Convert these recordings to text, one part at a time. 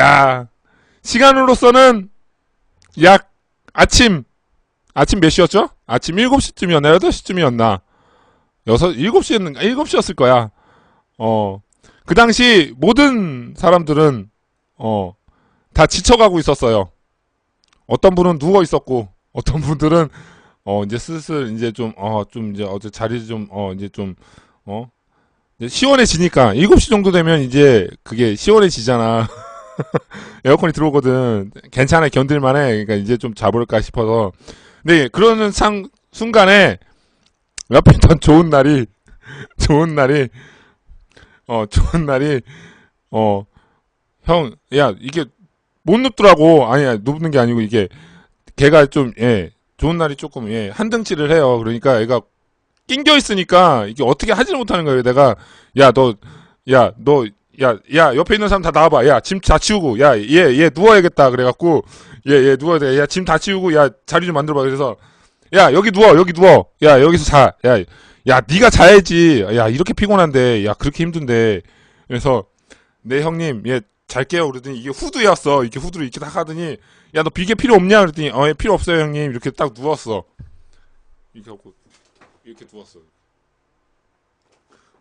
야, 시간으로서는 약 아침, 아침 몇 시였죠? 아침 7시쯤이었나, 8시쯤이었나? 6, 7시였는가? 7시였을 거야. 어, 그 당시 모든 사람들은, 어, 다 지쳐가고 있었어요. 어떤 분은 누워 있었고, 어떤 분들은, 어, 이제 슬슬, 이제 좀, 어, 좀, 이제, 어제 자리 좀, 어, 이제 좀, 어, 시원해지니까, 7시 정도 되면 이제 그게 시원해지잖아. 에어컨이 들어오거든. 괜찮아, 견딜만해. 그러니까 이제 좀 자볼까 싶어서. 근데 그러는 상, 순간에, 있던 좋은 날이, 좋은 날이, 어, 좋은 날이, 어, 형, 야, 이게 못 눕더라고. 아니야, 눕는 게 아니고 이게, 걔가 좀, 예, 좋은 날이 조금, 예, 한등치를 해요. 그러니까 얘가 낑겨 있으니까 이게 어떻게 하지를 못하는 거예요. 내가, 야, 너, 야, 너, 야, 야, 옆에 있는 사람 다 나와봐. 야, 짐 다 치우고, 야, 얘, 얘 누워야겠다. 그래갖고, 얘, 얘 누워야 돼. 야, 짐 다 치우고, 야, 자리 좀 만들어봐. 그래서, 야, 여기 누워, 여기 누워. 야, 여기서 자. 야, 야, 네가 자야지. 야, 이렇게 피곤한데, 야, 그렇게 힘든데. 그래서, 네, 형님, 얘, 잘게요. 그러더니, 이게 후드였어. 이렇게 후드를 이렇게 딱 하더니, 야, 너 비계 필요 없냐? 그랬더니, 어, 예, 필요 없어요, 형님. 이렇게 딱 누웠어. 이렇게 하고, 이렇게 누웠어.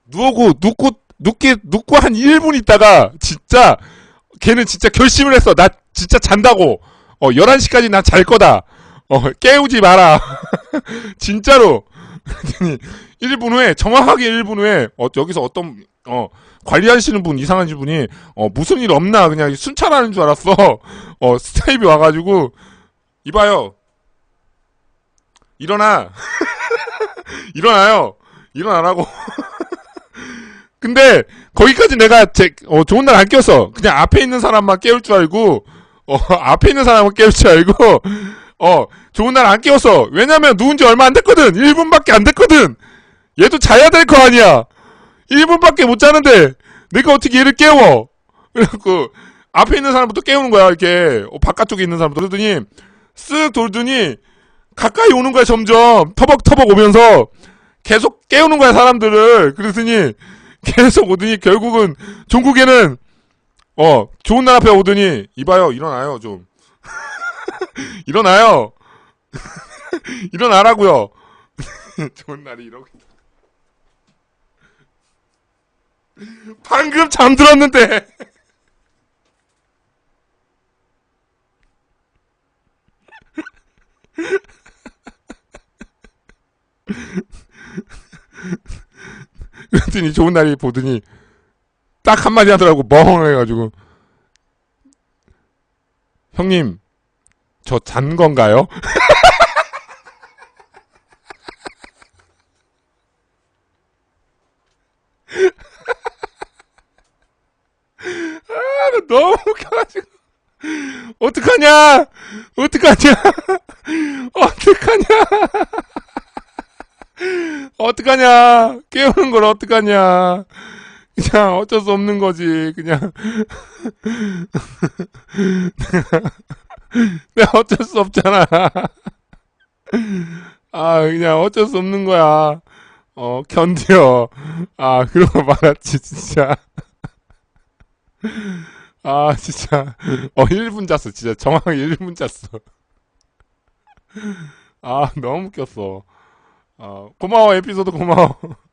누우고, 눕고, 눕기, 눕고 한 1분 있다가, 진짜, 걔는 진짜 결심을 했어. 나 진짜 잔다고. 어, 11시까지 난잘 거다. 어, 깨우지 마라. 진짜로. 그랬더니, 1분 후에, 정확하게 1분 후에, 어, 여기서 어떤, 어, 관리하시는 분, 이상한 분이, 어, 무슨 일 없나, 그냥 순찰하는 줄 알았어. 어, 스타입이 와가지고, 이봐요. 일어나. 일어나요. 일어나라고. 근데, 거기까지 내가 제, 어, 좋은 날안 꼈어. 그냥 앞에 있는 사람만 깨울 줄 알고, 어, 앞에 있는 사람만 깨울 줄 알고, 어, 좋은 날 안 깨웠어. 왜냐면 누운 지 얼마 안 됐거든. 1분밖에 안 됐거든. 얘도 자야 될 거 아니야. 1분밖에 못 자는데, 내가 어떻게 얘를 깨워? 그래갖고, 앞에 있는 사람부터 깨우는 거야, 이렇게. 어, 바깥쪽에 있는 사람부터. 그러더니, 쓱 돌더니, 가까이 오는 거야, 점점. 터벅터벅 오면서, 계속 깨우는 거야, 사람들을. 그러더니, 계속 오더니, 결국은, 종국에는, 어, 좋은 날 앞에 오더니, 이봐요, 일어나요, 좀. 일어나요. 일어나라고요. 좋은 날이 이러고. 방금 잠들었는데. 그랬더니 좋은 날이 보더니 딱 한마디 하더라고 멍 해가지고 형님 저 잔 건가요? 아, 나 너무 웃겨가지고. 어떡하냐? 어떡하냐? 어떡하냐? 어떡하냐? 깨우는 걸 어떡하냐? 그냥 어쩔 수 없는 거지, 그냥. 내가 어쩔 수 없잖아. 아, 그냥 어쩔 수 없는 거야. 어, 견뎌. 아, 그러고 말았지, 진짜. 아, 진짜. 어, 1분 잤어. 진짜 정확하게 1분 잤어. 아, 너무 웃겼어. 아, 고마워, 에피소드 고마워.